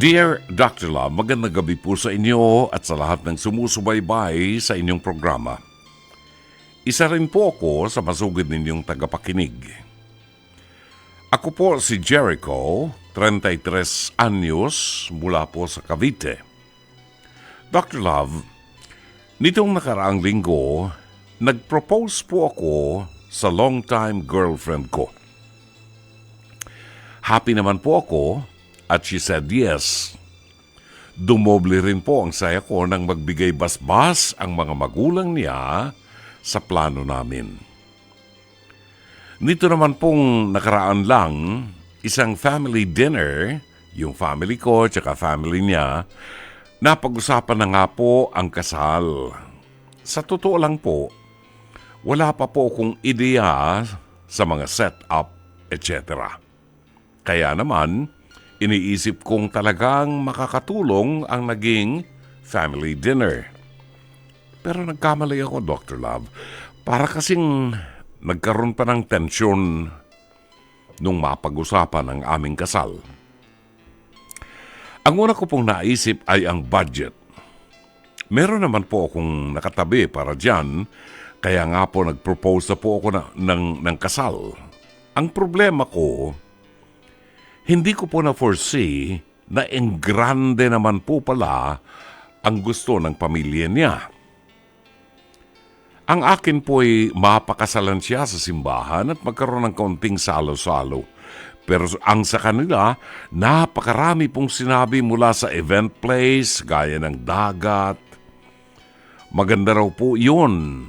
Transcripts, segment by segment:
Dear Dr. Love, magandang gabi po sa inyo at sa lahat ng sumusubaybay sa inyong programa. Isa rin po ako sa masugid ninyong tagapakinig. Ako po si Jericho, 33 anyos, mula po sa Cavite. Dr. Love, nitong nakaraang linggo, nag-propose po ako sa long-time girlfriend ko. Happy naman po ako at she said yes. Dumoble rin po ang saya ko nang magbigay basbas ang mga magulang niya sa plano namin. Nito naman pong nakaraan lang, isang family dinner, yung family ko at family niya, napag-usapan na nga po ang kasal. Sa totoo lang po, wala pa po akong ideya sa mga setup, etc. Kaya naman, iniisip kong talagang makakatulong ang naging family dinner. Pero nagkamali ako, Dr. Love. Para kasing nagkaroon pa ng tensyon nung mapag-usapan ang aming kasal. Ang una ko pong naisip ay ang budget. Meron naman po akong nakatabi para dyan, kaya nga po nag-propose na po ako na, ng, ng kasal. Ang problema ko, hindi ko po na-foresee na engrande naman po pala ang gusto ng pamilya niya. Ang akin po ay mapakasalan siya sa simbahan at magkaroon ng kaunting salo-salo. Pero ang sa kanila, napakarami pong sinabi mula sa event place, gaya ng dagat. Maganda raw po yun.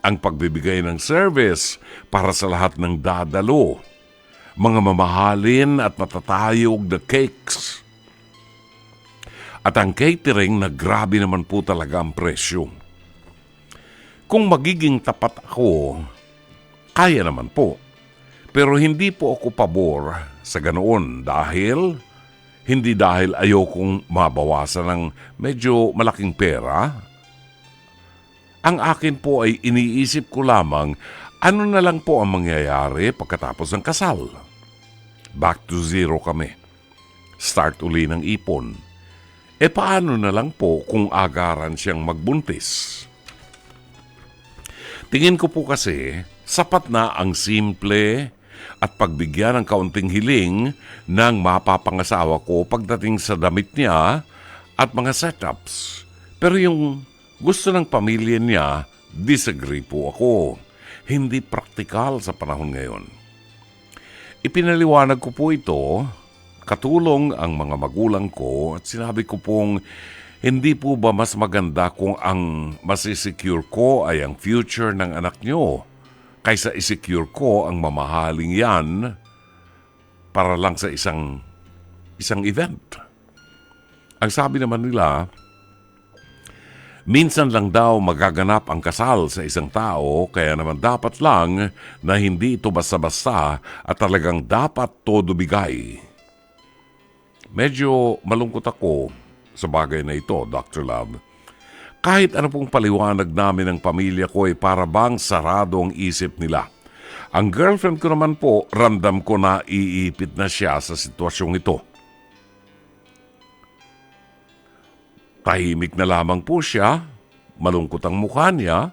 Ang pagbibigay ng service para sa lahat ng dadalo. Mga mamahalin at matatayog na cakes. At ang catering na grabe naman po talaga ang presyo. Kung magiging tapat ako, kaya naman po. Pero hindi po ako pabor sa ganoon dahil hindi dahil ayokong mabawasan ng medyo malaking pera. Ang akin po ay iniisip ko lamang ano na lang po ang mangyayari pagkatapos ng kasal. Back to zero kami. Start uli ng ipon. E paano na lang po kung agaran siyang magbuntis? Tingin ko po kasi, sapat na ang simple at pagbigyan ng kaunting hiling ng mapapangasawa ko pagdating sa damit niya at mga setups. Pero yung gusto ng pamilya niya, disagree po ako. Hindi praktikal sa panahon ngayon. Ipinaliwanag ko po ito, katulong ang mga magulang ko at sinabi ko pong hindi po ba mas maganda kung ang masisecure ko ay ang future ng anak nyo kaysa isecure ko ang mamahaling yan para lang sa isang isang event? Ang sabi naman nila, minsan lang daw magaganap ang kasal sa isang tao kaya naman dapat lang na hindi ito basta-basta at talagang dapat todo bigay. Medyo malungkot ako sa bagay na ito, Dr. Love. Kahit ano pong paliwanag namin ng pamilya ko ay para bang sarado ang isip nila. Ang girlfriend ko naman po, ramdam ko na iipit na siya sa sitwasyong ito. Tahimik na lamang po siya, malungkot ang mukha niya,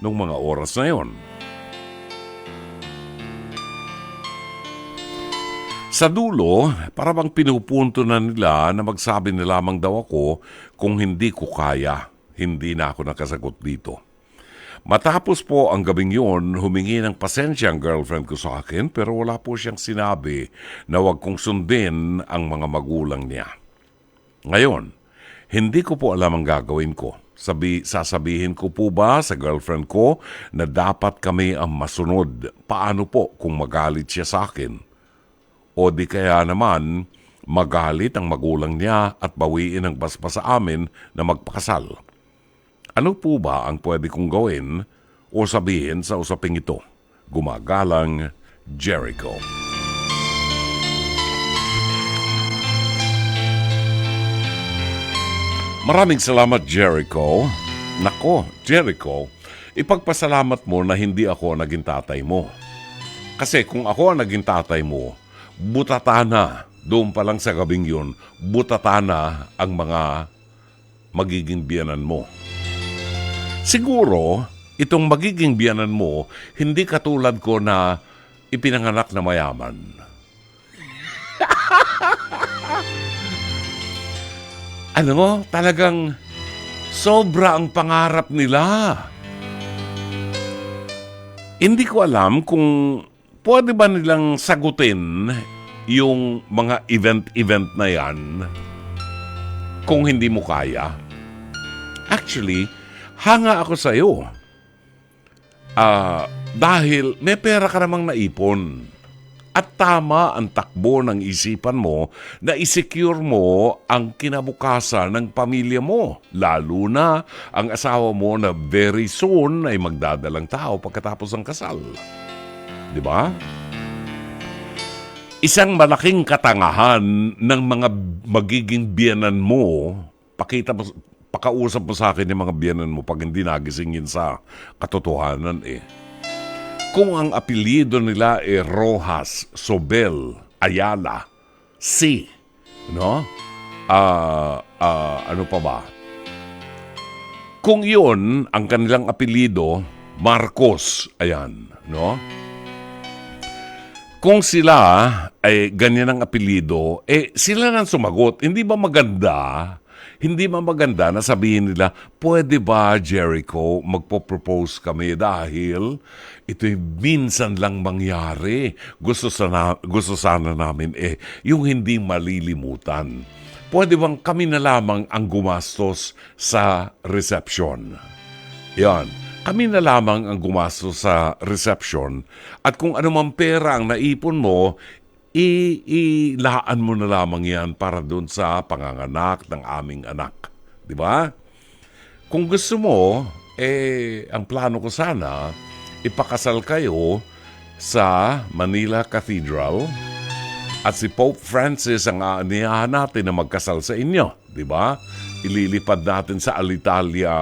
nung mga oras na yon. Sa dulo, para bang pinupunto na nila na magsabi na lamang daw ako kung hindi ko kaya, hindi na ako nakasagot dito. Matapos po ang gabing yun, humingi ng pasensya ang girlfriend ko sa akin pero wala po siyang sinabi na wag kong sundin ang mga magulang niya. Ngayon, hindi ko po alam ang gagawin ko. Sabi, sasabihin ko po ba sa girlfriend ko na dapat kami ang masunod? Paano po kung magalit siya sa akin? O di kaya naman, magalit ang magulang niya at bawiin ang basbas sa amin na magpakasal. Ano po ba ang pwede kong gawin o sabihin sa usaping ito? Gumagalang Jericho. Maraming salamat, Jericho. Nako, Jericho, ipagpasalamat mo na hindi ako naging tatay mo. Kasi kung ako ang naging tatay mo, butata na doon pa lang sa gabing yun, butata na ang mga magiging biyanan mo. Siguro, itong magiging biyanan mo, hindi katulad ko na ipinanganak na mayaman. ano, talagang sobra ang pangarap nila. Hindi ko alam kung pwede ba nilang sagutin yung mga event-event na yan kung hindi mo kaya. Actually, hanga ako sa iyo. Ah, dahil may pera ka namang naipon. At tama ang takbo ng isipan mo na isecure mo ang kinabukasan ng pamilya mo. Lalo na ang asawa mo na very soon ay magdadalang tao pagkatapos ng kasal. Di ba? Isang malaking katangahan ng mga magiging biyanan mo, pakita mo, pakausap mo sa akin yung mga biyanan mo pag hindi nagisingin sa katotohanan eh. Kung ang apelyido nila ay Rojas, Sobel, Ayala, C, no? Ah, ah, ano pa ba? Kung yun, ang kanilang apelyido, Marcos, ayan, no? Kung sila ay ganyan ang apelyido, eh sila nang sumagot. Hindi ba maganda? Hindi ba maganda na sabihin nila, pwede ba, Jericho, magpo-propose kami dahil ito'y minsan lang mangyari. Gusto sana, gusto sana namin eh, yung hindi malilimutan. Pwede bang kami na lamang ang gumastos sa reception? Yan. Kami na lamang ang gumastos sa reception at kung anumang pera ang naipon mo, ilaan mo na lamang yan para doon sa panganganak ng aming anak. Di ba? Kung gusto mo, eh, ang plano ko sana, ipakasal kayo sa Manila Cathedral at si Pope Francis ang aaniyahan natin na magkasal sa inyo. Di ba? Ililipad natin sa Alitalia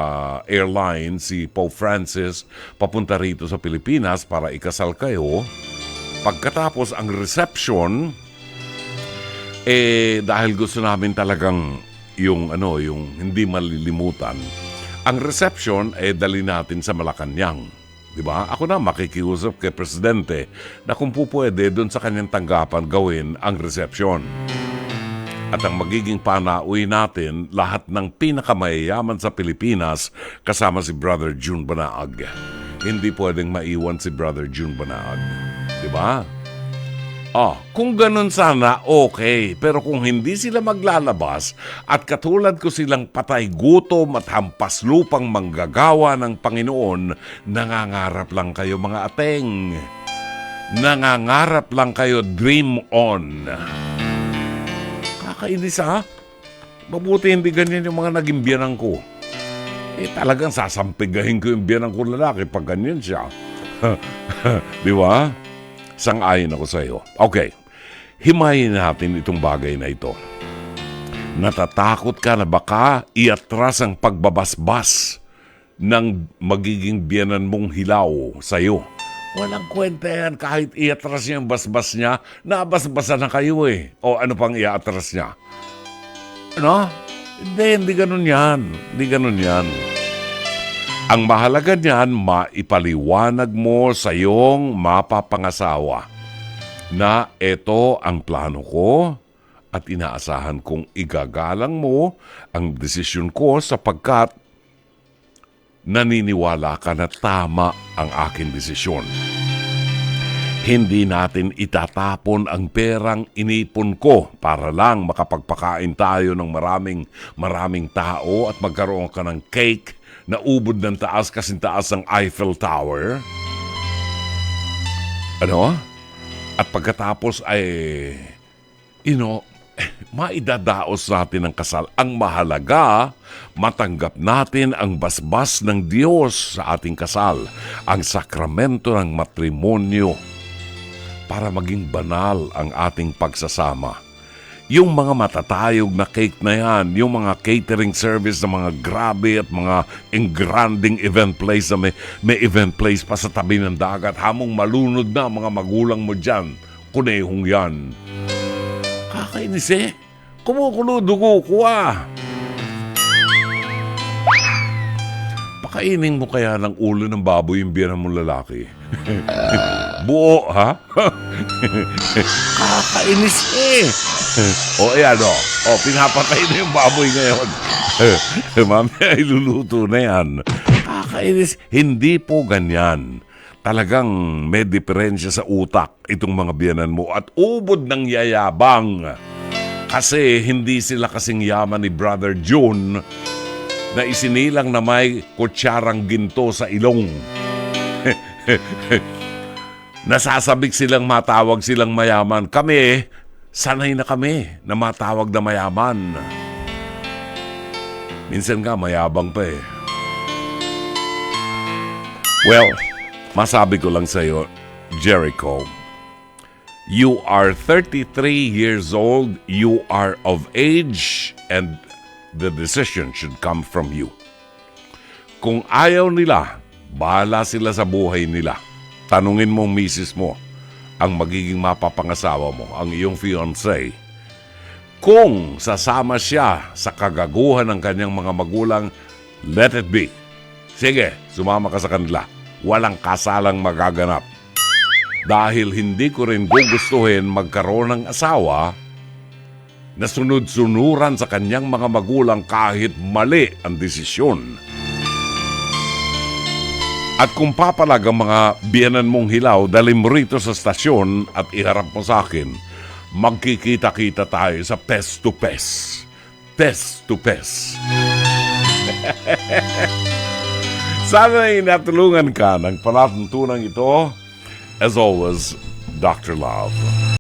Airlines si Pope Francis papunta rito sa Pilipinas para ikasal kayo. Pagkatapos ang reception, eh dahil gusto namin talagang yung ano, yung hindi malilimutan, ang reception eh dali natin sa Malacanang. Di ba? Ako na makikiusap kay Presidente na kung po pwede doon sa kanyang tanggapan gawin ang reception. At ang magiging panauwi natin, lahat ng pinakamayayaman sa Pilipinas kasama si Brother June Banaag. Hindi pwedeng maiwan si Brother June Banaag. Di ba? Ah, kung ganun sana, okay. Pero kung hindi sila maglalabas at katulad ko silang patay gutom at hampas lupang manggagawa ng Panginoon, nangangarap lang kayo mga ateng. Nangangarap lang kayo, dream on. Kakainis ha? Mabuti hindi ganyan yung mga naging biyanang ko. Eh talagang sasampigahin ko yung biyanang ko lalaki pag ganyan siya. Di ba? Sang-ayon ako sa iyo. Okay, himayin natin itong bagay na ito. Natatakot ka na baka iatras ang pagbabasbas ng magiging biyanan mong hilaw sa iyo. Walang kwenta yan kahit iatras niya ang basbas niya, nabasbasan na kayo eh. O ano pang iatras niya? Ano? Hindi, hindi ganun yan. Hindi ganun yan. Ang mahalaga niyan, maipaliwanag mo sa iyong mapapangasawa na ito ang plano ko at inaasahan kong igagalang mo ang desisyon ko sapagkat naniniwala ka na tama ang aking desisyon. Hindi natin itatapon ang perang inipon ko para lang makapagpakain tayo ng maraming maraming tao at magkaroon ka ng cake na ubod ng taas kasing taas ng Eiffel Tower. Ano? At pagkatapos ay, you know, maidadaos natin ang kasal. Ang mahalaga, matanggap natin ang basbas ng Diyos sa ating kasal, ang sakramento ng matrimonyo para maging banal ang ating pagsasama. Yung mga matatayog na cake na yan, yung mga catering service na mga grabe at mga engranding event place na may, may event place pa sa tabi ng dagat, hamong malunod na mga magulang mo dyan, kunehong yan. Nakakainis eh. Kumukulo dugo ko ah. Pakainin mo kaya ng ulo ng baboy yung biyanan mong lalaki. Buo, ha? Kakainis eh. o ayan o. O, pinapatay na yung baboy ngayon. Mamaya iluluto na yan. Kakainis. Hindi po ganyan. Talagang may diferensya sa utak itong mga biyanan mo at ubod ng yayabang. Kasi hindi sila kasing yaman ni Brother June na isinilang na may kutsarang ginto sa ilong. Nasasabik silang matawag silang mayaman. Kami, sanay na kami na matawag na mayaman. Minsan nga mayabang pa eh. Well, masabi ko lang sa iyo, Jericho, you are 33 years old, you are of age, and the decision should come from you. Kung ayaw nila, bahala sila sa buhay nila. Tanungin mo misis mo, ang magiging mapapangasawa mo, ang iyong fiancé. Kung sasama siya sa kagaguhan ng kanyang mga magulang, let it be. Sige, sumama ka sa kanila. Walang kasalang magaganap. Dahil hindi ko rin gugustuhin magkaroon ng asawa na sunod-sunuran sa kanyang mga magulang kahit mali ang desisyon. At kung papalag ang mga biyanan mong hilaw, dalhin mo rito sa stasyon at iharap mo sa akin, magkikita-kita tayo sa pes to pes. Pes to pes. Sana ay natulungan ka ng palatuntunan ito. As always, Dr. Love.